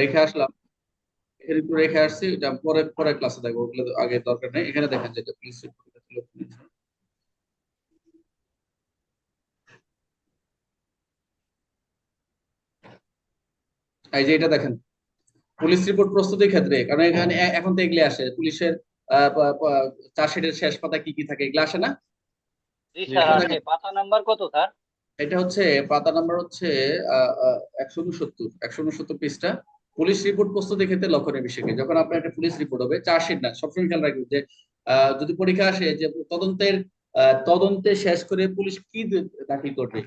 রেখে আসলাম। এখানে একটু রেখে আসছি এটা পরে পরে ক্লাসে দেখব ওগুলো আগে দরকার নেই। এখানে দেখেন পুলিশ এই যে এটা দেখেন পুলিশ রিপোর্ট প্রস্তুতির ক্ষেত্রে কারণ এখানে এখন তো এগুলি আসে। পুলিশের চার্জশিটের শেষ পাতা কি কি থাকে এগুলো আসে না? পাতা নাম্বার কত স্যার? এটা হচ্ছে পাতা নাম্বার হচ্ছে একশো উনসত্তর একশো উনসত্তর পৃষ্ঠা। পুলিশ রিপোর্ট প্রস্তুতির ক্ষেত্রে লক্ষণীয় বিষয়? যখন আপনার একটা পুলিশ রিপোর্ট হবে, চার্জশিট না, সবসময় খেয়াল রাখবেন যে যদি পরীক্ষা আসে যে তদন্তের তদন্তে শেষ করে পুলিশ কি দাখিল করবে?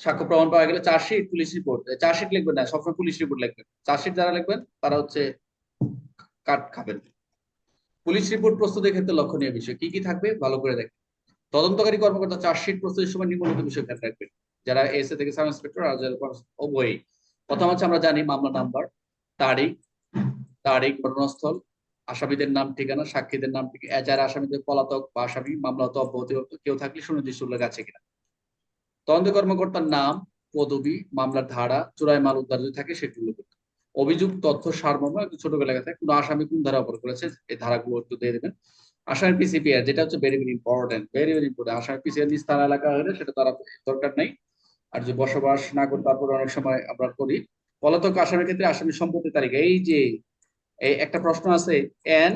সাক্ষ্য প্রমাণ পাওয়া গেলে চার্জশিট, পুলিশ রিপোর্ট চার্জশিট লিখবেন না, সবসময় পুলিশ রিপোর্ট লিখবেন। চার্জশিট যারা লিখবেন, তারা হচ্ছে কাট খাবেন। পুলিশ রিপোর্ট প্রস্তুতির ক্ষেত্রে লক্ষণীয় বিষয় কি কি থাকবে? ভালো করে দেখবেন তদন্তকারী কর্মকর্তা চার্জশিট প্রস্তুতির সময় নিম্নলিখিত বিষয় খেয়াল রাখবেন। যারা এসএ থেকে সাব ইন্সপেক্টর, আর যারা উভয়ই প্রথম হচ্ছে আমরা জানি মামলা নাম্বার, তারিখ তারিখ, ঘটনাস্থল, আসামিদের নাম, ঠিকানা, সাক্ষীদের নাম যারা আসামিদের পলাতক বা আসামি মামলাত অব্যাহতি কেউ থাকলে সুনির্দিষ্ট উল্লেখ আছে কিনা? তদন্ত কর্মকর্তার নাম, পদবি, মামলার ধারা, চোরাই মাল উদ্ধার যদি থাকে, সেটি উল্লেখ করতে অভিযোগ তথ্য সারমর্ম একটু ছোট লেখা থাকে। কোন আসামি কোন ধারা অপরাধ করেছে, এই ধারাগুলো একটু দিয়ে দেবেন। আসামের পিসিপিআর, যেটা হচ্ছে very very important very very important আসামের পিসিআর নিস্তার এলাকা হলে সেটা তারা দরকার নেই। আর যে বসবাস না করে তারপরে অনেক সময় আমরা করি। পলাতক আসামের ক্ষেত্রে আসামি সম্পত্তি তালিকা। এই যে এই একটা প্রশ্ন আছে এন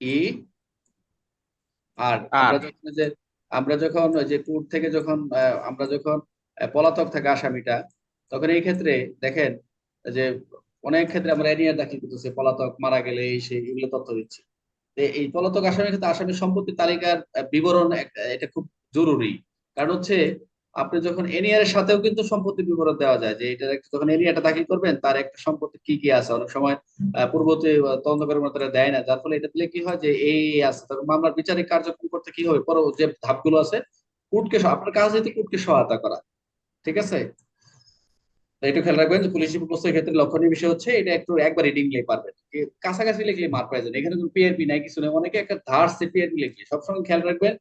ই আর আমরা যখন যে আমরা যখন যে কোর্ট থেকে যখন আমরা যখন পলাতক থাকে আসামিটা তখন এই ক্ষেত্রে দেখেন যে অনেক ক্ষেত্রে আমরা এনিয়ার দাখিল করতেছি পলাতক মারা গেলে এই সেই এগুলো তথ্য দিচ্ছি। এই পলাতক আসামির ক্ষেত্রে আসামির সম্পত্তি তালিকার বিবরণ এটা খুব জরুরি। কারণ হচ্ছে আপনি যখন এনিয়ার এর সাথেও কিন্তু সম্পত্তি বিবরণ দেওয়া যায় যে এটা একটা- যখন এনিয়ারটা দাখিল করবেন, তার একটা সম্পত্তি কি কি আছে? অনেক সময় পূর্বতে তদন্ত কর্মকর্তারা দেয় না। যার ফলে এটা দিলে কি হয় যে এই আছে। তখন মামলার বিচারিক কার্যক্রম করতে কি হবে? পরে যে ধাপগুলো আছে, কোর্টকে আপনার কাজ হইতে কোর্টকে সহায়তা করা। ঠিক আছে? এটা খেয়াল রাখবেন যে পুলিশ প্রস্তুতির ক্ষেত্রে লক্ষণীয় বিষয় হচ্ছে, এটা একটু একবার রিডিং লিখে পারবেন। কাছাকাছি লিখলে মার পাই যান এখানে কোনো পিআরপি নাই, কিছু নেই। অনেকে একটা ধার সে পিআরপি লিখলে সবসময় খেয়াল রাখবেন,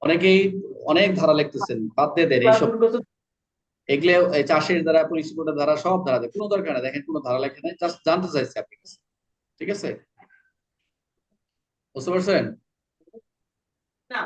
অনেকেই অনেক ধারা লিখতেছেন, বাদ দেন এইসব। এগুলো চাষের দ্বারা পুলিশ দ্বারা সব ধারা কোনো দরকার নেই, দেখেন কোনো ধারা লেখা নাই, জাস্ট জানতে চাইছে আপনি ঠিক আছে? বুঝতে পারছেন? না